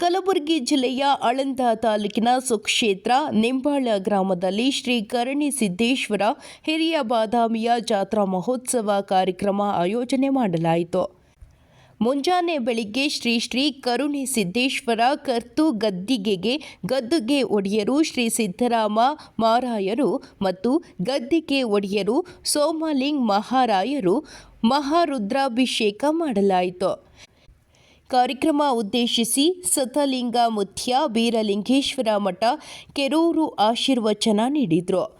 ಕಲಬುರಗಿ ಜಿಲ್ಲೆಯ ಆಳಂದ ತಾಲೂಕಿನ ಸುಕ್ಷೇತ್ರ ನಿಂಬಾಳ ಗ್ರಾಮದಲ್ಲಿ ಶ್ರೀ ಕರಣಿ ಸಿದ್ದೇಶ್ವರ ಹಿರಿಯ ಬಾದಾಮಿಯ ಜಾತ್ರಾ ಮಹೋತ್ಸವ ಕಾರ್ಯಕ್ರಮ ಆಯೋಜನೆ ಮಾಡಲಾಯಿತು. ಮುಂಜಾನೆ ಬೆಳಿಗ್ಗೆ ಶ್ರೀ ಶ್ರೀ ಕರುಣಿ ಸಿದ್ದೇಶ್ವರ ಕರ್ತು ಗದ್ದಿಗೆಗೆ ಗದ್ದುಗೆ ಒಡೆಯರು ಶ್ರೀ ಸಿದ್ದರಾಮ ಮಾರಾಯರು ಮತ್ತು ಗದ್ದಿಗೆ ಒಡೆಯರು ಸೋಮಲಿಂಗ್ ಮಹಾರಾಯರು ಮಹಾರುದ್ರಾಭಿಷೇಕ ಮಾಡಲಾಯಿತು. ಕಾರ್ಯಕ್ರಮ ಉದ್ದೇಶಿಸಿ ಸತಲಿಂಗ ಮುತ್ಯ ಬೀರಲಿಂಗೇಶ್ವರ ಮಠ ಕೆರೂರು ಆಶೀರ್ವಚನ ನೀಡಿದರು.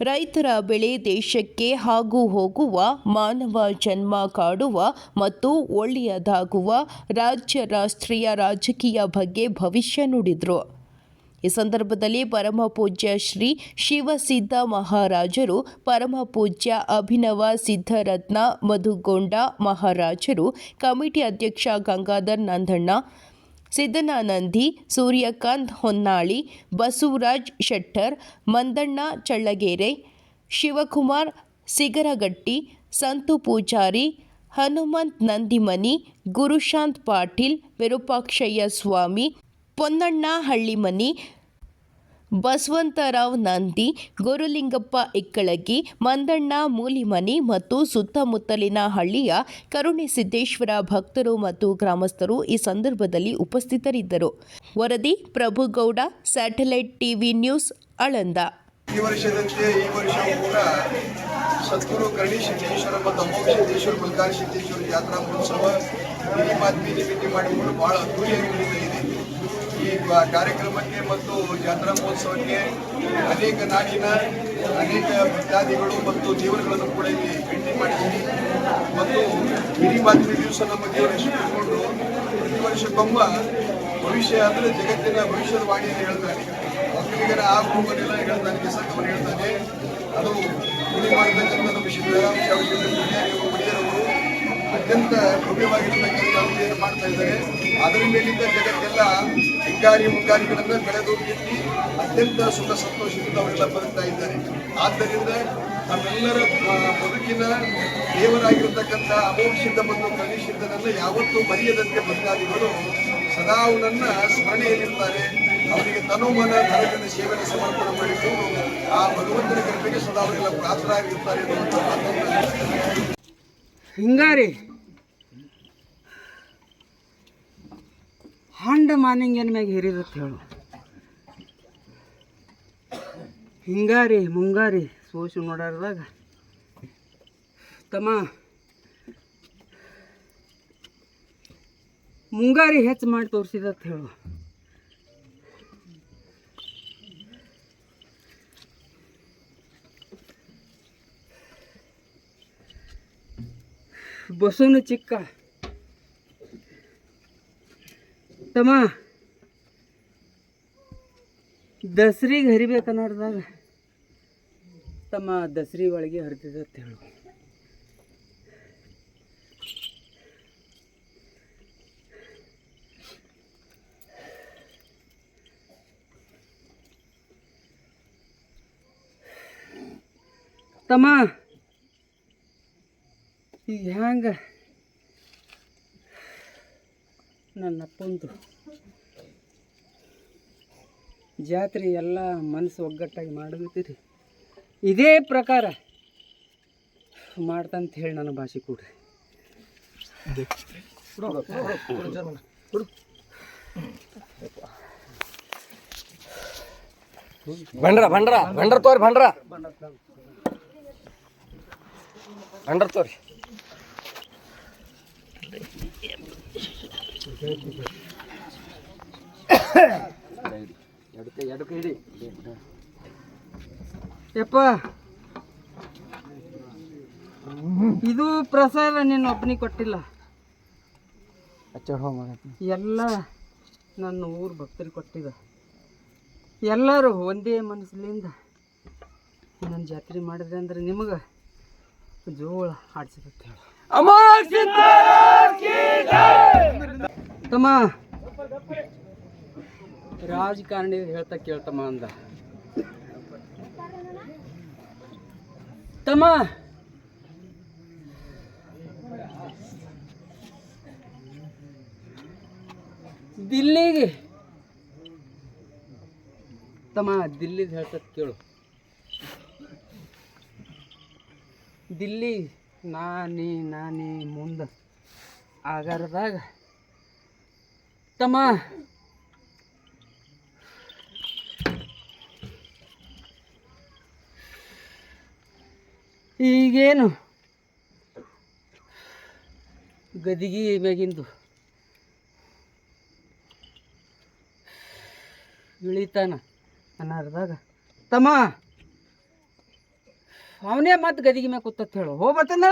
ರೈತರ ಬೆಳೆ ದೇಶಕ್ಕೆ ಹಾಗೂ ಹೋಗುವ, ಮಾನವ ಜನ್ಮ ಕಾಡುವ ಮತ್ತು ಒಳ್ಳೆಯದಾಗುವ ರಾಜ್ಯ ರಾಷ್ಟ್ರೀಯ ರಾಜಕೀಯ ಬಗ್ಗೆ ಭವಿಷ್ಯ ನುಡಿದರು. ಈ ಸಂದರ್ಭದಲ್ಲಿ ಪರಮ ಪೂಜ್ಯ ಶ್ರೀ ಶಿವಸಿದ್ಧ ಮಹಾರಾಜರು, ಪರಮ ಪೂಜ್ಯ ಅಭಿನವ ಸಿದ್ಧರತ್ನ ಮಧುಗೊಂಡ ಮಹಾರಾಜರು, ಕಮಿಟಿ ಅಧ್ಯಕ್ಷ ಗಂಗಾಧರ್ ನಂದಣ್ಣ, ಸಿದ್ದನಾನಂದಿ, ಸೂರ್ಯಕಾಂತ್ ಹೊನ್ನಾಳಿ, ಬಸವರಾಜ್ ಶೆಟ್ಟರ್, ಮಂದಣ್ಣ ಚಳ್ಳಗೆರೆ, ಶಿವಕುಮಾರ್ ಸಿಗರಗಟ್ಟಿ, ಸಂತು ಪೂಜಾರಿ, ಹನುಮಂತ್ ನಂದಿಮನಿ, ಗುರುಶಾಂತ್ ಪಾಟೀಲ್, ವಿರೂಪಾಕ್ಷಯ್ಯ ಸ್ವಾಮಿ ಪೊನ್ನಣ್ಣ ಹಳ್ಳಿಮನಿ ಬಸವಂತರಾವ್ ನಂದಿ, ಗುರುಲಿಂಗಪ್ಪ ಇಕ್ಕಳಗಿ, ಮಂದಣ್ಣ ಮೂಲಿಮನಿ ಮತ್ತು ಸುತ್ತಮುತ್ತಲಿನ ಹಳ್ಳಿಯ ಕರುಣೆಸಿದ್ದೇಶ್ವರ ಭಕ್ತರು ಮತ್ತು ಗ್ರಾಮಸ್ಥರು ಈ ಸಂದರ್ಭದಲ್ಲಿ ಉಪಸ್ಥಿತರಿದ್ದರು. ವರದಿ Prabhugouda, satellite TV news Aland ಈ ವರ್ಷದಂತೆ ಈ ವರ್ಷವೂ ಕೂಡ ಸದ್ಗುರು ಕರ್ಣಿ ಸಿದ್ದೇಶ್ವರ ಮತ್ತು ಅಮೋಘ ಸಿದ್ದೇಶ್ವರ ಮಲ್ಕಾರ್ ಸಿದ್ದೇಶ್ವರ ಜಾತ್ರಾ ಮಹೋತ್ಸವ, ಈ ಮಾದ್ಮಿ ನಿಮಿತಿ ಮಾಡಿಕೊಂಡು ಬಹಳ ಇದೆ ಈ ಕಾರ್ಯಕ್ರಮಕ್ಕೆ ಮತ್ತು ಜಾತ್ರಾ ಮಹೋತ್ಸವಕ್ಕೆ ಅನೇಕ ನಾಡಿನ, ಅನೇಕ ಭಕ್ತಾದಿಗಳು ಮತ್ತು ದೇವರುಗಳನ್ನು ಕೂಡ ಇಲ್ಲಿ ಭೇಟಿ ಮಾಡಿದ್ದೀವಿ. ಮತ್ತು ಮಿನಿ ಮಾತಿನ ದಿವಸ ನಮ್ಮ ದೇವರ ಶಿವಕೊಂಡು ಪ್ರತಿ ವರ್ಷಕ್ಕೊಮ್ಮ ಭವಿಷ್ಯ ಅಂದರೆ ಜಗತ್ತಿನ ಭವಿಷ್ಯದ ವಾಣಿಯನ್ನು ಹೇಳ್ತಾನೆ. ಒಕ್ಕಲಿಗರ ಆ ಗುರುವನ್ನೆಲ್ಲ ಹೇಳ್ತಾನೆ ಕೆಸಕವನ್ನು ಹೇಳ್ತಾನೆ. ಅದು ಗುಡಿ ಮಾಡಿದ ನಮ್ಮ ಅತ್ಯಂತ ಭವ್ಯವಾಗಿರ್ತಕ್ಕಂಥ ಮಾಡ್ತಾ ಇದ್ದಾರೆ. ಅದರ ಮೇಲಿಂದ ಜಗತ್ತೆಲ್ಲ ಹಿಂಗಾರಿ ಮುಂಗಾರಿಗಳನ್ನು ಬೆಳೆದು ಇಲ್ಲಿ ಅತ್ಯಂತ ಸುಖ ಸಂತೋಷದಿಂದ ಅವರೆಲ್ಲ ಬರುತ್ತಾ ಇದ್ದಾರೆ. ಆದ್ದರಿಂದ ನಮ್ಮೆಲ್ಲರ ಬದುಕಿನ ದೇವರಾಗಿರ್ತಕ್ಕಂಥ ಅಮೋಕ್ಷಿತ ಮತ್ತು ಕನಿಷಿದ್ದನನ್ನು ಯಾವತ್ತೂ ಮರೆಯದಂತೆ ಭಕ್ತಾದಿಗಳು ಸದಾ ಅವನನ್ನ ಸ್ಮರಣೆಯಲ್ಲಿರ್ತಾರೆ. ಅವರಿಗೆ ತನುಮನ ಧನದಿಂದ ಸೇವನೆ ಸಮರ್ಪಣೆ ಮಾಡಿದ್ದು ಆ ಭಗವಂತನ ಕೃಪೆಗೆ ಸದಾ ಅವರೆಲ್ಲ ಪ್ರಾರ್ಥರಾಗಿರ್ತಾರೆ ಅನ್ನುವಂಥ ಹಿಂಗಾರಿ. ಹಂಡ ಮಾನಿಂಗನ ಮ್ಯಾಗ ಹಿರಿದತ್ ಹೇಳು. ಹಿಂಗಾರಿ, ಮುಂಗಾರಿ ಸೋಸು ನೋಡಾರ್ದಾಗ. ತಮ್ಮ, ಮುಂಗಾರಿ ಹೆಚ್ಚು ಮಾಡಿ ತೋರಿಸಿದತ್ ಹೇಳು. ಬಸವನ ಚಿಕ್ಕ ತಮ್ಮ ದಸ್ರಿಗೆ ಹರಿಬೇಕನ್ನೋರ್ದಾಗ ತಮ್ಮ ದಸರಿ ಒಳಗೆ ಹರಿದಿದ್ದತ್ ಹೇಳು. ತಮ್ಮ ಈಗ ಹ್ಯಾಂಗ ನನ್ನ ಅಪ್ಪಂದು ಜಾತ್ರೆ ಎಲ್ಲ ಮನಸ್ಸು ಒಗ್ಗಟ್ಟಾಗಿ ಮಾಡಬೇಕ್ರಿ ಇದೇ ಪ್ರಕಾರ ಮಾಡ್ತಂತ ಹೇಳಿ ನನ್ನ ಭಾಷೆ ಕೊಡ್ರಿ. ಬಂಡ್ರ ಭಂಡ್ರ ಭಂಡ್ರ ತೋರಿ, ಭಂಡ್ರ. ಭಂಡ್ರ ತೋರಿ. ಯಪ್ಪ. ಇದು ಪ್ರಸಾದ ನಿನ್ನ ಒಬ್ಬನಿಗೆ ಕೊಟ್ಟಿಲ್ಲ. ಎಲ್ಲ ನನ್ನ ಊರು ಭಕ್ತರಿಗೆ ಕೊಟ್ಟಿದ. ಎಲ್ಲರೂ ಒಂದೇ ಮನಸ್ಸಿನಿಂದ ನನ್ನ ಜಾತ್ರೆ ಮಾಡಿದ್ರೆ ಅಂದ್ರೆ ನಿಮಗೆ ಜೋಳ ಆಡ್ಸಿದತ್ತೆ ಹೇಳು ತಮ್ಮ. ರಾಜಕಾರಣಿ ಹೇಳ್ತಾ ಕೇಳ್ತಮ್ಮ ಅಂದ. ತಮ್ಮ. ದಿಲ್ಲಿಗೆ. ತಮ್ಮ, ದಿಲ್ಲಿದು ಹೇಳ್ತದ ಕೇಳು. ದಿಲ್ಲಿ ನಾನೇ ನಾನೇ ಮುಂದೆ. ಆಗಾರದಾಗ ತಮ್ಮ ಈಗೇನು ಗದಿಗಿ ಮ್ಯಾಗಿಂದು ಇಳಿತಾನ ಅನ್ನರ್ದಾಗ ತಮ್ಮ ಅವನೇ ಮತ್ತೆ ಗದಿಗೆ ಮ್ಯಾಗ ಕೂತತ್ ಹೇಳು ಹೋಗ್ಬರ್ತೇನೆ